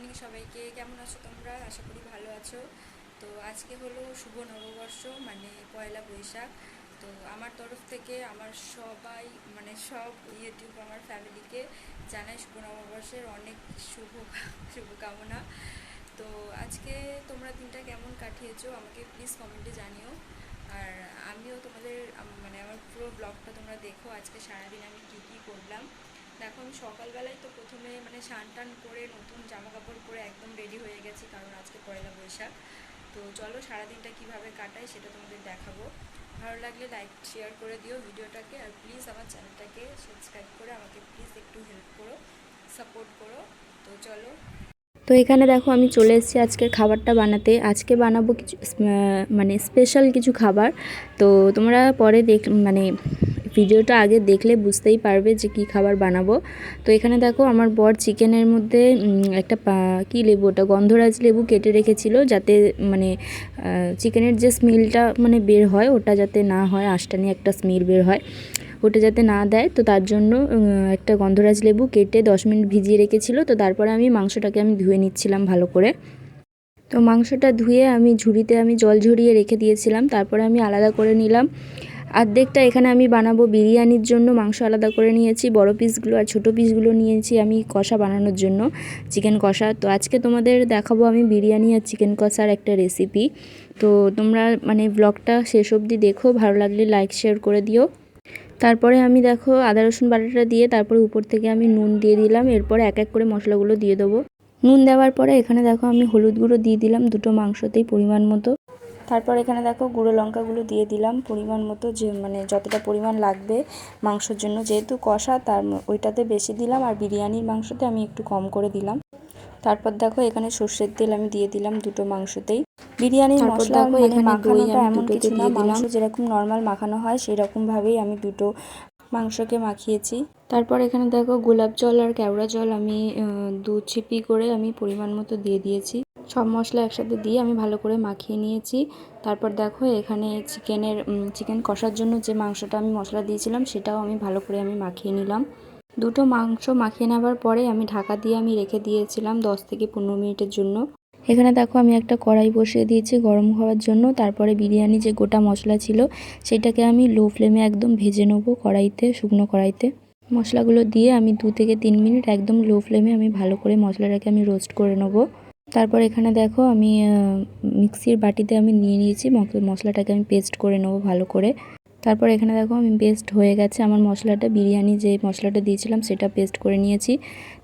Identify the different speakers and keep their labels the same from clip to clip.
Speaker 1: Morning সবাইকে কেমন আছো তোমরা? আশা করি ভালো আছো। তো আজকে হলো শুভ নববর্ষ মানে পয়লা বৈশাখ। তো আমার তরফ থেকে আমার সবাই মানে সব ইউটিউব আমার ফ্যামিলিকে জানাই শুভ নববর্ষের অনেক শুভ, শুভকামনা। তো আজকে তোমরা দিনটা কেমন কাটিয়েছো আমাকে প্লিজ কমেন্টে জানিও। আর আমিও তোমাদের মানে আমার পুরো ব্লগটা তোমরা দেখো। আজকে সারাদিন আমি কী কী করলাম। দেখো, আমি সকালবেলায় তো প্রথমে মানে স্নান টান করে নতুন জামা কাপড় পরে একদম রেডি হয়ে গেছি, কারণ আজকে পয়লা বৈশাখ। তো চলো সারাদিনটা কীভাবে কাটাই সেটা তোমাদের দেখাবো। ভালো লাগলে লাইক শেয়ার করে দিও ভিডিওটাকে, আর প্লিজ আমার চ্যানেলটাকে সাবস্ক্রাইব করে আমাকে প্লিজ একটু হেল্প করো সাপোর্ট করো। তো চলো।
Speaker 2: তো এখানে দেখো আমি চলে এসেছি আজকের খাবারটা বানাতে। আজকে বানাবো কিছু মানে স্পেশাল কিছু খাবার। তো তোমরা পরে দেখ মানে ভিডিওটা আগে দেখলে বুঝতেই পারবে যে কি খাবার বানাবো। তো এখানে দেখো আমার বর চিকেনের মধ্যে একটা কি লেবু ওটা, গন্ধরাজ লেবু কেটে রেখেছিল যাতে মানে চিকেনের যে স্মেলটা মানে বের হয়, ওটা যাতে না হয় আঁশটানি একটা স্মেল বের হয়, ওটা যাতে না দেয়। তো তার জন্য একটা গন্ধরাজ লেবু কেটে দশ মিনিট ভিজিয়ে রেখেছিল। তো তারপরে আমি মাংসটাকে আমি ধুয়ে নিচ্ছিলাম ভালো করে। তো মাংসটা ধুয়ে আমি ঝুড়িতে আমি জল ঝরিয়ে রেখে দিয়েছিলাম। তারপরে আমি আলাদা করে নিলাম। অর্ধেকটা এখানে আমি বানাবো বিরিয়ানির জন্য, মাংস আলাদা করে নিয়েছি, বড় পিসগুলো আর ছোট পিসগুলো নিয়েছি আমি কষা বানানোর জন্য চিকেন কষা। তো আজকে তোমাদের দেখাবো আমি বিরিয়ানি আর চিকেন কষার একটা রেসিপি তো তোমরা মানে ব্লগটা শেষ অবধি দেখো, ভালো লাগলে লাইক শেয়ার করে দিও। তারপরে আমি দেখো আদা, রসুন বাটাটা দিয়ে তারপরে উপর থেকে আমি নুন দিয়ে দিলাম, এরপরে এক এক করে মশলাগুলো দিয়ে দেবো। নুন দেওয়ার পরে এখানে দেখো আমি হলুদ গুঁড়ো দিয়ে দিলাম, দুটো মাংসতেই পরিমাণ মতো। তারপর এখানে দেখো গুঁড়ো লঙ্কাগুলো দিয়ে দিলাম পরিমাণ মতো যে মানে যতটা পরিমাণ লাগবে মাংসর জন্য। যেহেতু কষা তার ওইটাতে বেশি দিলাম আর বিরিয়ানির মাংসতে আমি একটু কম করে দিলাম। তারপর দেখো এখানে সর্ষের তেল আমি দিয়ে দিলাম দুটো মাংসতেই। বিরিয়ানির মশলা
Speaker 3: দেখো
Speaker 2: মানে মাখানোটা এমন কিছু না
Speaker 3: দিলাম।
Speaker 2: মাংস যেরকম নর্মাল মাখানো হয় সেরকমভাবেই আমি দুটো মাংসকে মাখিয়েছি। তারপর এখানে দেখো গোলাপ জল আর কেওড়া জল আমি দু ছিপি করে আমি পরিমাণ মতো দিয়ে দিয়েছি। সব মশলা একসাথে দিয়ে আমি ভালো করে মাখিয়ে নিয়েছি। তারপর দেখো এখানে চিকেনের চিকেন কষার জন্য যে মাংসটা আমি মশলা দিয়েছিলাম সেটাও আমি ভালো করে আমি মাখিয়ে নিলাম। দুটো মাংস মাখিয়ে নেওয়ার পরে আমি ঢাকা দিয়ে আমি রেখে দিয়েছিলাম দশ থেকে পনেরো মিনিটের জন্য। এখানে দেখো আমি একটা কড়াই বসিয়ে দিয়েছি গরম হওয়ার জন্য। তারপরে বিরিয়ানি যে গোটা মশলা ছিল, সেটাকে আমি লো ফ্লেমে একদম ভেজে নেব কড়াইতে, শুকনো কড়াইতে। মশলাগুলো দিয়ে আমি দু থেকে তিন মিনিট একদম লো ফ্লেমে আমি ভালো করে মশলাটাকে আমি রোস্ট করে নেব। তারপর এখানে দেখো আমি মিক্সির বাটিতে আমি নিয়ে নিয়েছি মশলাটাকে আমি পেস্ট করে নেব ভালো করে। তারপর এখানে দেখো আমি পেস্ট হয়ে গেছে আমার মশলাটা, বিরিয়ানি যে মশলাটা দিয়েছিলাম সেটা পেস্ট করে নিয়েছি।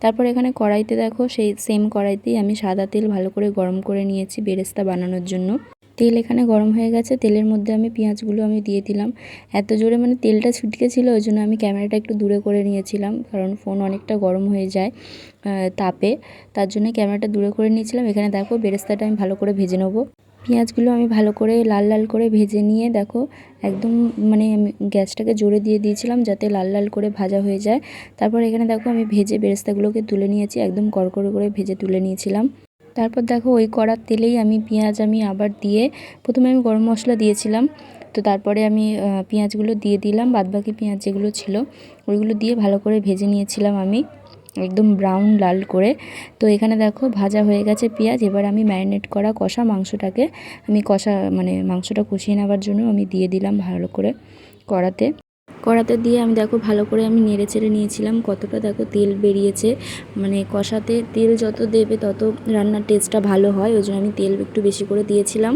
Speaker 2: তারপর এখানে কড়াইতে দেখো সেই সেম কড়াইতেই আমি সাদা তেল ভালো করে গরম করে নিয়েছি বেরেস্তা বানানোর জন্য। তেল এখানে গরম হয়ে গেছে, তেলের মধ্যে আমি পেঁয়াজগুলো আমি দিয়ে দিলাম। এত জোরে মানে তেলটা ছিটকে ছিল, ওই জন্য আমি ক্যামেরাটা একটু দূরে করে নিয়েছিলাম, কারণ ফোন অনেকটা গরম হয়ে যায় তাপে। তার জন্য ক্যামেরাটা দূরে করে নিয়েছিলাম। এখানে দেখো বেরেস্তাটা আমি ভালো করে ভেজে নেব। পেঁয়াজগুলো আমি ভালো করে লাল লাল করে ভেজে নিয়ে দেখো, একদম মানে আমি গ্যাসটাকে জোরে দিয়ে দিয়েছিলাম যাতে লাল লাল করে ভাজা হয়ে যায়। তারপর এখানে দেখো আমি ভেজে বেরেস্তাগুলোকে তুলে নিয়েছি, একদম কড়কড়ে করে ভেজে তুলে নিয়েছিলাম। তারপর দেখো ওই কড়ার তেলেই আমি পেঁয়াজ আমি আবার দিয়ে প্রথমে আমি গরম মশলা দিয়েছিলাম। তো তারপরে আমি পেঁয়াজগুলো দিয়ে দিলাম, বাদবাকি পেঁয়াজ যেগুলো ছিল ওইগুলো দিয়ে ভালো করে ভেজে নিয়েছিলাম আমি, একদম ব্রাউন লাল করে। তো এখানে দেখো ভাজা হয়ে গেছে পেঁয়াজ, এবার আমি ম্যারিনেট করা কষা মাংসটাকে আমি কষা মানে মাংসটা কষিয়ে নেওয়ার জন্য আমি দিয়ে দিলাম ভালো করে কড়াতে। কড়াতে দিয়ে আমি দেখো ভালো করে আমি নেড়ে চেড়ে নিয়েছিলাম। কতটা দেখো তেল বেরিয়েছে। মানে কষাতে তেল যত দেবে তত রান্নার টেস্টটা ভালো হয়। ওই জন্য আমি তেল একটু বেশি করে দিয়েছিলাম।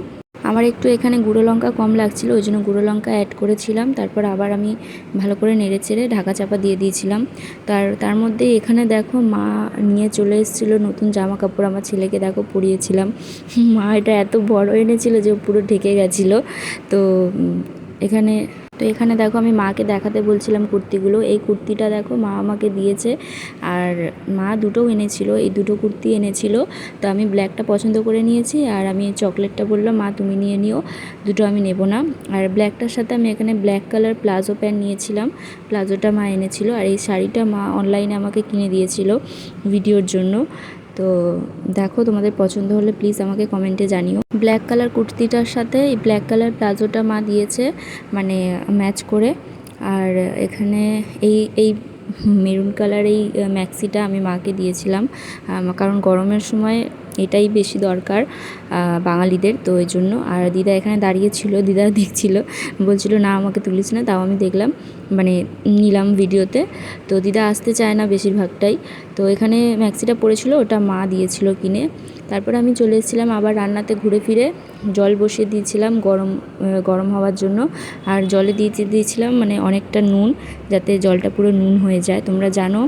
Speaker 2: আমার একটু এখানে গুঁড়ো লঙ্কা কম লাগছিল, ওই জন্য গুঁড়ো লঙ্কা অ্যাড করেছিলাম। তারপর আবার আমি ভালো করে নেড়ে চেড়ে ঢাকা চাপা দিয়ে দিয়েছিলাম। তার তার মধ্যে এখানে দেখো মা নিয়ে চলে এসেছিল, নতুন জামা কাপড় আমার ছেলেকে দেখো পরিয়েছিলাম। মা এটা এত বড় এনেছিল যে পুরো ঢেকে গেছিল। তো এখানে, তো এখানে দেখো আমি মাকে দেখাতে বলছিলাম কুর্তিগুলো। এই কুর্তিটা দেখো মা আমাকে দিয়েছে। আর মা দুটোও এনেছিল, এই দুটো কুর্তি এনেছিল। তো আমি ব্ল্যাকটা পছন্দ করে নিয়েছি আর আমি চকলেটটা বললাম, মা, তুমি নিয়ে নিও, দুটো আমি নেব না। আর ব্ল্যাকটার সাথে আমি এখানে ব্ল্যাক কালার প্লাজো প্যান্ট নিয়েছিলাম। প্লাজোটা মা এনেছিল আর এই শাড়িটা মা অনলাইনে আমাকে কিনে দিয়েছিল ভিডিওর জন্য। তো দেখো তোমাদের পছন্দ হলে প্লিজ আমাকে কমেন্টে জানিও। ব্ল্যাক কালার কুর্তিটার সাথে এই ব্ল্যাক কালার প্লাজোটা মা দিয়েছে মানে ম্যাচ করে। আর এখানে এই এই মেরুন কালার এই ম্যাক্সিটা আমি মাকে দিয়েছিলাম। কারণ গরমের সময় এটাই বেশি দরকার বাঙালিদের, তো ওই জন্য। আর দিদা এখানে দাঁড়িয়ে ছিল, দিদা দেখছিল, বলছিল, না, আমাকে তুলিস না। তাও আমি দেখলাম। মানে নিলাম ভিডিওতে। তো দিদা আসতে চায় না বেশিরভাগটাই। তো এখানে ম্যাক্সিটা পড়েছিল, ওটা মা দিয়েছিল কিনে। তারপরে আমি চলে এসেছিলাম আবার রান্নাতে ঘুরে ফিরে। জল বসিয়ে দিয়েছিলাম গরম গরম হওয়ার জন্য। আর জলে দিয়ে দিয়েছিলাম মানে অনেকটা নুন, যাতে জলটা পুরো নুন হয়ে যায়। তোমরা জানো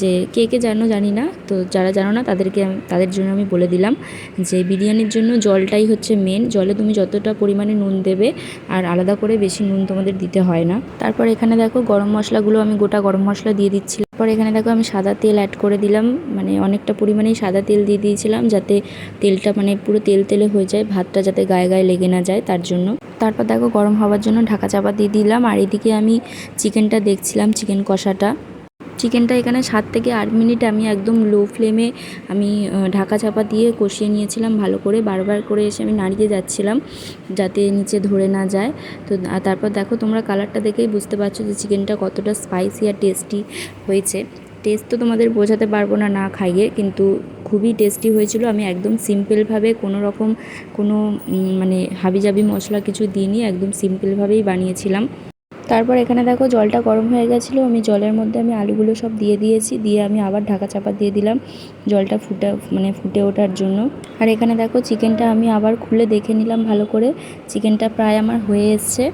Speaker 2: যে কে কে জানো জানি না। তো যারা জানো না তাদেরকে তাদের জন্য আমি বলে দিলাম যে বিরিয়ানির জন্য জলটাই হচ্ছে মেন জলে তুমি যতটা পরিমাণে নুন দেবে আর আলাদা করে বেশি নুন তোমাদের দিতে হয় না। তারপর এখানে দেখো, গরম মশলাগুলো আমি গোটা গরম মশলা দিয়ে দিচ্ছিলাম। তারপর এখানে দেখো, আমি সাদা তেল অ্যাড করে দিলাম। মানে অনেকটা পরিমাণেই সাদা তেল দিয়ে দিয়েছিলাম যাতে তেলটা মানে পুরো তেল তেলে হয়ে যায়, ভাতটা যাতে গায়ে গায়ে লেগে না যায় তার জন্য। তারপর দেখো, গরম হওয়ার জন্য ঢাকা চাপা দিয়ে দিলাম। আর এদিকে আমি চিকেনটা দেখছিলাম চিকেন কষাটা। চিকেনটা এখানে সাত থেকে আট মিনিট আমি একদম লো ফ্লেমে আমি ঢাকা চাপা দিয়ে কষিয়ে নিয়েছিলাম ভালো করে। বারবার করে এসে আমি নাড়িয়ে যাচ্ছিলাম যাতে নিচে ধরে না যায়। তো তারপর দেখো তোমরা কালারটা দেখেই বুঝতে পারছ যে চিকেনটা কতটা স্পাইসি আর টেস্টি হয়েছে। টেস্ট তো তোমাদের বোঝাতে পারব না না খাইয়ে, কিন্তু খুবই টেস্টি হয়েছিল। আমি একদম সিম্পলভাবে কোনো রকম কোনো মানে হাবিজাবি মশলা কিছু দিইনি, একদম সিম্পলভাবেই বানিয়েছিলাম। তারপর এখানে দেখো জলটা গরম হয়ে গেছিল, আমি জলের মধ্যে আমি আলুগুলো সব দিয়ে দিয়েছি, দিয়ে আমি আবার ঢাকা চাপা দিয়ে দিলাম জলটা ফুটে মানে ফুটে ওঠার জন্য। আর এখানে দেখো চিকেনটা আমি আবার খুলে দেখে নিলাম ভালো করে, চিকেনটা প্রায় আমার হয়ে এসছে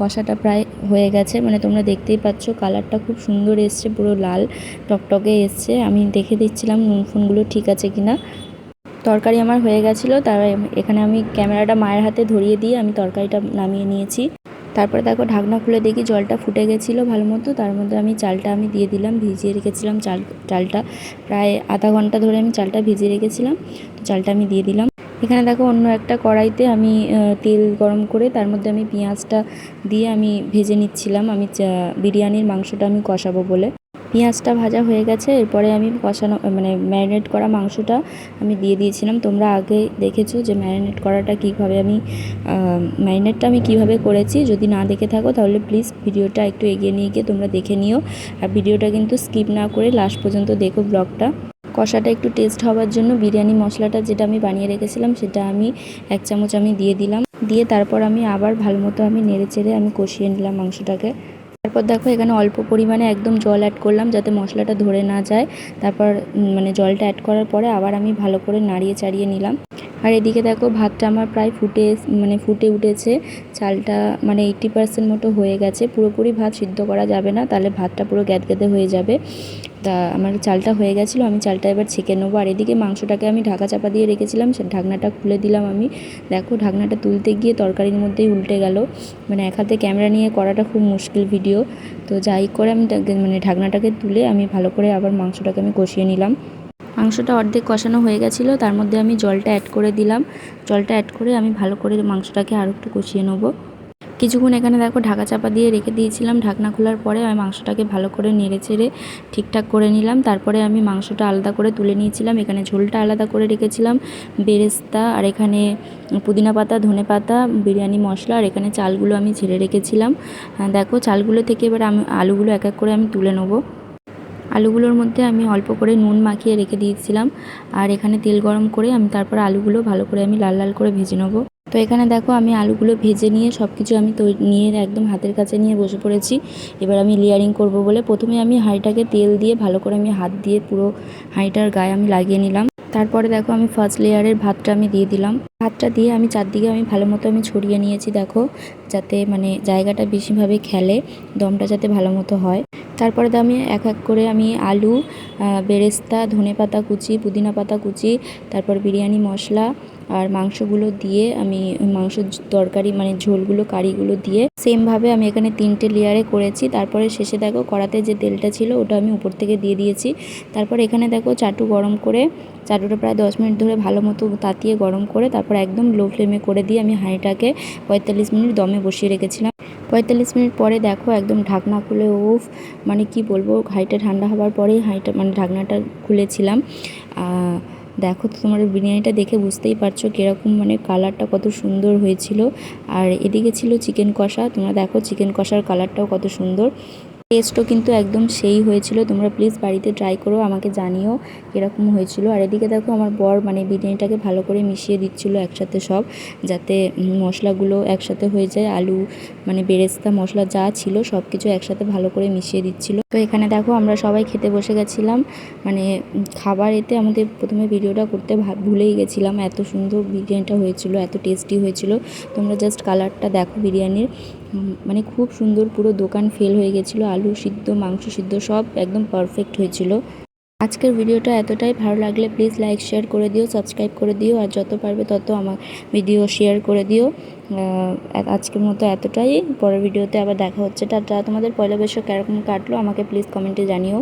Speaker 2: কষাটা প্রায় হয়ে গেছে মানে তোমরা দেখতেই পাচ্ছ কালারটা খুব সুন্দর এসছে, পুরো লাল টকটকে এসছে, আমি দেখে দিচ্ছিলাম নুন ফুনগুলো ঠিক আছে কিনা। তরকারি আমার হয়ে গেছিল তার এখানে আমি ক্যামেরাটা মায়ের হাতে ধরিয়ে দিয়ে আমি তরকারিটা নামিয়ে নিয়েছি। তারপরে দেখো ঢাকনা খুলে দেখি জলটা ফুটে গেছিল ভালো মতো। তার মধ্যে আমি চালটা আমি দিয়ে দিলাম, ভিজিয়ে রেখেছিলাম চাল, চালটা প্রায় আধা ঘণ্টা ধরে আমি চালটা ভিজিয়ে রেখেছিলাম। তো চালটা আমি দিয়ে দিলাম। এখানে দেখো অন্য একটা কড়াইতে আমি তেল গরম করে তার মধ্যে আমি পেঁয়াজটা দিয়ে আমি ভেজে নিচ্ছিলাম। আমি বিরিয়ানির মাংসটা আমি কষাবো বলে। পেঁয়াজটা ভাজা হয়ে গেছে, এরপরে আমি কষানো মানে ম্যারিনেট করা মাংসটা আমি দিয়ে দিয়েছিলাম। তোমরা আগে দেখেছ যে ম্যারিনেট করাটা কীভাবে আমি ম্যারিনেটটা আমি কীভাবে করেছি। যদি না দেখে থাকো, তাহলে প্লিজ ভিডিওটা একটু এগিয়ে নিয়ে গিয়ে তোমরা দেখে নিও। আর ভিডিওটা কিন্তু স্কিপ না করে লাস্ট পর্যন্ত দেখো ব্লগটা। কষাটা একটু টেস্ট হওয়ার জন্য বিরিয়ানি মশলাটা যেটা আমি বানিয়ে রেখেছিলাম, সেটা আমি এক চামচ আমি দিয়ে দিলাম। দিয়ে তারপর আমি আবার ভালো মতো আমি নেড়ে চেড়ে আমি কষিয়ে নিলাম মাংসটাকে। তারপর দেখো এখানে অল্প পরিমাণে একদম জল অ্যাড করলাম যাতে মশলাটা ধরে না যায়। তারপর মানে জলটা অ্যাড করার পরে আবার আমি ভালো করে নাড়িয়ে চাড়িয়ে নিলাম। আর এদিকে দেখো ভাতটা আমার প্রায় ফুটে মানে ফুটে উঠেছে। চালটা মানে এইট্টি পার্সেন্ট মতো হয়ে গেছে। পুরোপুরি ভাত সিদ্ধ করা যাবে না, তাহলে ভাতটা পুরো গ্যাদ গ্যাদগ্যাদে হয়ে যাবে। তা আমার চালটা হয়ে গেছিল, আমি চালটা এবার ছেঁকে নেব। আর এদিকে মাংসটাকে আমি ঢাকা চাপা দিয়ে রেখেছিলাম, সে ঢাকনাটা খুলে দিলাম আমি। দেখো ঢাকনাটা তুলতে গিয়ে তরকারির মধ্যেই উল্টে গেল। মানে এক হাতে ক্যামেরা নিয়ে করাটা খুব মুশকিল ভিডিও। তো যাই করে আমি মানে ঢাকনাটাকে তুলে আমি ভালো করে আবার মাংসটাকে আমি কষিয়ে নিলাম। মাংসটা অর্ধেক কষানো হয়ে গেছিল, তার মধ্যে আমি জলটা অ্যাড করে দিলাম। জলটা অ্যাড করে আমি ভালো করে মাংসটাকে আরও একটু কষিয়ে নেব। কিছুক্ষণ এখানে দেখো ঢাকা চাপা দিয়ে রেখে দিয়েছিলাম, ঢাকনা খোলার পরে আমি মাংসটাকে ভালো করে নেড়ে চেড়ে ঠিকঠাক করে নিলাম। তারপরে আমি মাংসটা আলাদা করে তুলে নিয়েছিলাম, এখানে ঝোলটা আলাদা করে রেখেছিলাম। বেরেস্তা আর এখানে পুদিনা পাতা, ধনে পাতা, বিরিয়ানি মশলা আর এখানে চালগুলো আমি ছেড়ে রেখেছিলাম। দেখো চালগুলো থেকে এবার আমি আলুগুলো এক এক করে আমি তুলে নেব। আলুগুলোর মধ্যে আমি অল্প করে নুন মাখিয়ে রেখে দিয়েছিলাম। আর এখানে তেল গরম করে আমি তারপর আলুগুলো ভালো করে আমি লাল লাল করে ভেজে নেব। তো এখানে দেখো আমি আলুগুলো ভেজে নিয়ে সব কিছু আমি তো, নিয়ে একদম হাতের কাছে নিয়ে বসে পড়েছি। এবার আমি লেয়ারিং করব বলে প্রথমে আমি হাঁড়িটাকে তেল দিয়ে ভালো করে আমি হাত দিয়ে পুরো হাঁড়িটার গায়ে আমি লাগিয়ে নিলাম। তারপরে দেখো আমি ফার্স্ট লেয়ারের ভাতটা আমি দিয়ে দিলাম। ভাতটা দিয়ে আমি চারদিকে আমি ভালো মতো আমি ছড়িয়ে নিয়েছি দেখো, যাতে মানে জায়গাটা বেশিভাবে খেলে, দমটা যাতে ভালো মতো হয়। তারপরে আমি এক এক করে আমি আলু বেরেস্তা ধনে পাতা কুচি, পুদিনা পাতা কুচি, তারপর বিরিয়ানি মশলা আর মাংসগুলো দিয়ে আমি মাংস তরকারি মানে ঝোলগুলো, কারিগুলো দিয়ে সেমভাবে আমি এখানে তিনটে লেয়ারে করেছি। তারপরে শেষে দেখো কড়াতে যে তেলটা ছিল ওটা আমি উপর থেকে দিয়ে দিয়েছি। তারপর এখানে দেখো চাটু গরম করে, চাটুটা প্রায় দশ মিনিট ধরে ভালো মতো তাতিয়ে গরম করে তারপর একদম লো ফ্লেমে করে দিয়ে আমি হাঁড়িটাকে পঁয়তাল্লিশ মিনিট দমে বসিয়ে রেখেছিলাম। পঁয়তাল্লিশ মিনিট পরে দেখো একদম ঢাকনা খুলে উফ মানে কি বলব, হাঁড়িটা ঠান্ডা হওয়ার পরেই হাঁড়িটা মানে ঢাকনাটা খুলেছিলাম। দেখো তো তোমার বিরিয়ানিটা দেখে বুঝতেই পারছ কীরকম মানে কালারটা কত সুন্দর হয়েছিল। আর এদিকে ছিল চিকেন কষা, তোমরা দেখো চিকেন কষার কালারটাও কত সুন্দর। টেস্টও কিন্তু একদম সেই হয়েছিল। তোমরা প্লিজ বাড়িতে ট্রাই করো, আমাকে জানিও কীরকম হয়েছিল। আর এদিকে দেখো আমার বর মানে বিরিয়ানিটাকে ভালো করে মিশিয়ে দিচ্ছিল একসাথে সব, যাতে মশলাগুলো একসাথে হয়ে যায়, আলু মানে বেরেস্তা মশলা যা ছিল সব কিছু একসাথে ভালো করে মিশিয়ে দিচ্ছিল। তো এখানে দেখো আমরা সবাই খেতে বসে গেছিলাম মানে খাবার এতে আমাদের প্রথমে ভিডিওটা করতে ভুলেই গেছিলাম, এত সুন্দর বিরিয়ানিটা হয়েছিল, এত টেস্টি হয়েছিল। তোমরা জাস্ট কালারটা দেখো বিরিয়ানির। মানে খুব সুন্দর পুরো দোকান ফেল হয়ে গেছিল, আলু সিদ্ধ, মাংস সিদ্ধ, সব একদম পারফেক্ট হয়েছিল। আজকের ভিডিওটা এতটাই, ভালো লাগলে প্লিজ লাইক শেয়ার করে দিও সাবস্ক্রাইব করে দিও, আর যত পারবে তত আমার ভিডিও শেয়ার করে দিও। আজকের মতো এতটাই, পরের ভিডিওতে আবার দেখা হচ্ছে। টাটা, তোমাদের পয়লা বৈশাখ কেরকম কাটলো আমাকে প্লিজ কমেন্টে জানিও।